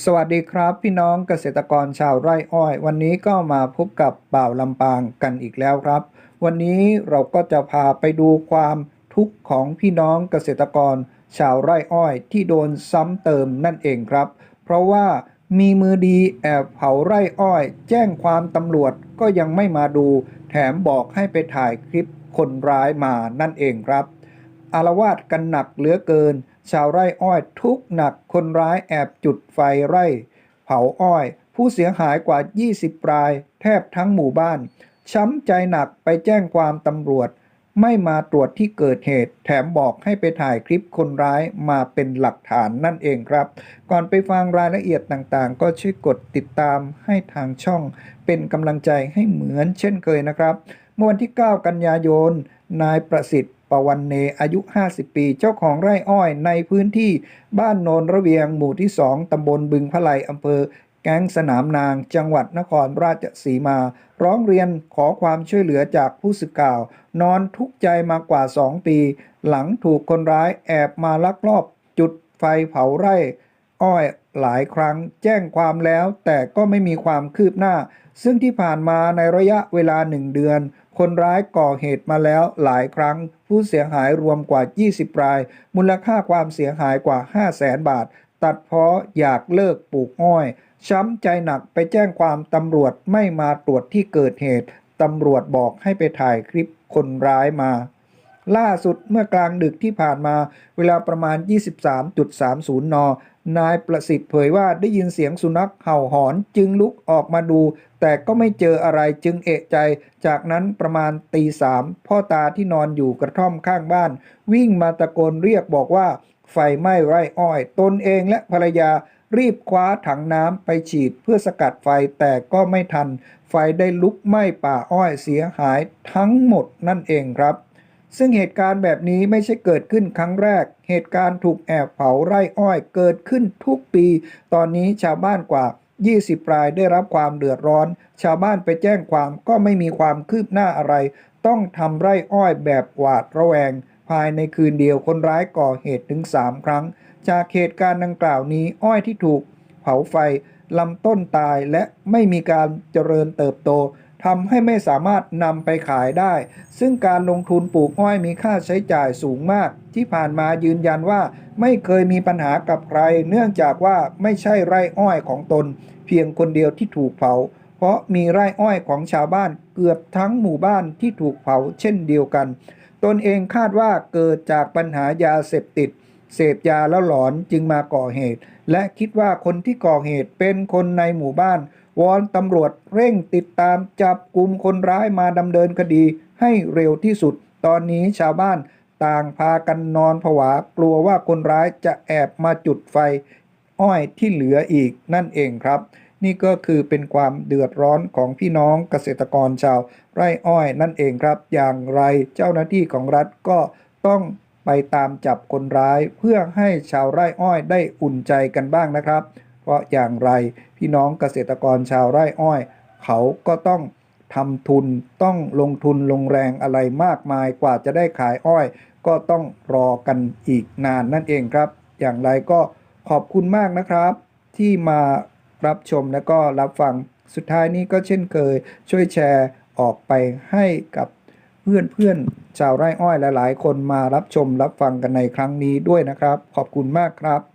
สวัสดีครับพี่น้องเกษตรกรชาวไร่อ้อย วันนี้ก็มาพบกับบ่าวลำปางกันอีกแล้วครับ วันนี้เราก็จะพาไปดูความทุกข์ของพี่น้องเกษตรกร ชาวไร่อ้อยที่โดนซ้ำเติมนั่นเองครับ เพราะว่ามีมือดีแอบเผาไร่อ้อย แจ้งความตำรวจก็ยังไม่มาดู แถมบอกให้ไปถ่ายคลิปคนร้ายมานั่นเองครับ อารวาสกันหนักเหลือเกิน ชาวไร่อ้อยทุกหนักคนร้ายแอบจุดไฟไร่ เผาอ้อย ผู้เสียหายกว่า 20 ราย แทบทั้งหมู่บ้าน ช้ำใจหนักไปแจ้งความตำรวจ ไม่มาตรวจที่เกิดเหตุ แถมบอกให้ไปถ่ายคลิปคนร้ายมาเป็นหลักฐานนั่นเองครับ ก่อนไปฟังรายละเอียดต่างๆ ก็ช่วยกดติดตามให้ทางช่อง เป็นกำลังใจให้เหมือนเช่นเคยนะครับเมื่อวันที่ 9 กันยายนนายประสิทธิ์ ปวันเนอายุ 50 ปี เจ้าของไร่อ้อยในพื้นที่บ้านโนนระเวียงหมู่ที่ 2 ตำบลบึงพะไลอำเภอแก้งสนามนาง จังหวัดนครราชสีมา ร้องเรียนขอความช่วยเหลือจากผู้สื่อข่าว นอนทุกข์ใจมากว่า 2 ปี หลังถูกคนร้ายแอบมาลักลอบจุดไฟเผาไร่ อ้อยหลายครั้งแจ้งความแล้วแต่ก็ไม่มีความคืบหน้า ซึ่งที่ผ่านมาในระยะเวลาหนึ่งเดือน คนร้ายก่อเหตุมาแล้วหลายครั้ง ผู้เสียหายรวมกว่า 20 ราย มูลค่าความเสียหายกว่า 5 0 0แสนบาท ตัดเพราะอยากเลิกปลูกอ้อย ช้ำใจหนักไปแจ้งความตำรวจไม่มาตรวจที่เกิดเหตุ ตำรวจบอกให้ไปถ่ายคลิปคนร้ายมา ล่าสุดเมื่อกลางดึกที่ผ่านมา เวลาประมาณ 23.30 น นายประสิทธิ์เผยว่าได้ยินเสียงสุนัขเห่าหอนจึงลุกออกมาดู แต่ก็ไม่เจออะไรจึงเอะใจ จากนั้นประมาณตีสามพ่อตาที่นอนอยู่กระท่อมข้างบ้าน วิ่งมาตะโกนเรียกบอกว่า ไฟไหม้ไร่อ้อย ตนเองและภรรยารีบคว้าถังน้ำไปฉีดเพื่อสกัดไฟแต่ก็ไม่ทัน ไฟได้ลุกไหม้ป่าอ้อยเสียหายทั้งหมดนั่นเองครับ ซึ่งเหตุการณ์แบบนี้ไม่ใช่เกิดขึ้นครั้งแรก เหตุการณ์ถูกแอบเผาไร่อ้อยเกิดขึ้นทุกปี ตอนนี้ชาวบ้านกว่า 20 รายได้รับความเดือดร้อน ชาวบ้านไปแจ้งความก็ไม่มีความคืบหน้าอะไร ต้องทำไร่อ้อยแบบหวาดระแวง ภายในคืนเดียวคนร้ายก่อเหตุถึง 3 ครั้ง จากเหตุการณ์ดังกล่าวนี้อ้อยที่ถูกเผาไฟลำต้นตายและไม่มีการเจริญเติบโต ทำให้ไม่สามารถนำไปขายได้ ซึ่งการลงทุนปลูกอ้อยมีค่าใช้จ่ายสูงมาก ที่ผ่านมายืนยันว่าไม่เคยมีปัญหากับใคร เนื่องจากว่าไม่ใช่ไร่อ้อยของตน เพียงคนเดียวที่ถูกเผา เพราะมีไร่อ้อยของชาวบ้านเกือบทั้งหมู่บ้านที่ถูกเผาเช่นเดียวกัน ตนเองคาดว่าเกิดจากปัญหายาเสพติดเสพยาแล้วหลอนจึงมาก่อเหตุ และคิดว่าคนที่ก่อเหตุเป็นคนในหมู่บ้าน วอนตำรวจเร่งติดตามจับกลุ่มคนร้ายมาดำเนินคดีให้เร็วที่สุด ตอนนี้ชาวบ้านต่างพากันนอนผวากลัวว่าคนร้ายจะแอบมาจุดไฟ อ้อยที่เหลืออีกนั่นเองครับ นี่ก็คือเป็นความเดือดร้อนของพี่น้องเกษตรกรชาว ไร่อ้อยนั่นเองครับ อย่างไรเจ้าหน้าที่ของรัฐก็ต้องไปตามจับคนร้ายเพื่อให้ชาวไร่อ้อยได้อุ่นใจกันบ้างนะครับ เพราะอย่างไรพี่น้องเกษตรกรชาวไร่อ้อย เขาก็ต้องทำทุนต้องลงทุนลงแรงอะไรมากมายกว่าจะได้ขายอ้อย ก็ต้องรอกันอีกนานนั่นเองครับ อย่างไรก็ขอบคุณมากนะครับ ที่มารับชมและก็รับฟังสุดท้ายนี้ก็เช่นเคย ช่วยแชร์ออกไปให้กับเพื่อนเพื่อนๆชาวไร่อ้อยหลาย ๆ คนมารับชมรับฟังกันในครั้งนี้ด้วยนะครับ ขอบคุณมากครับ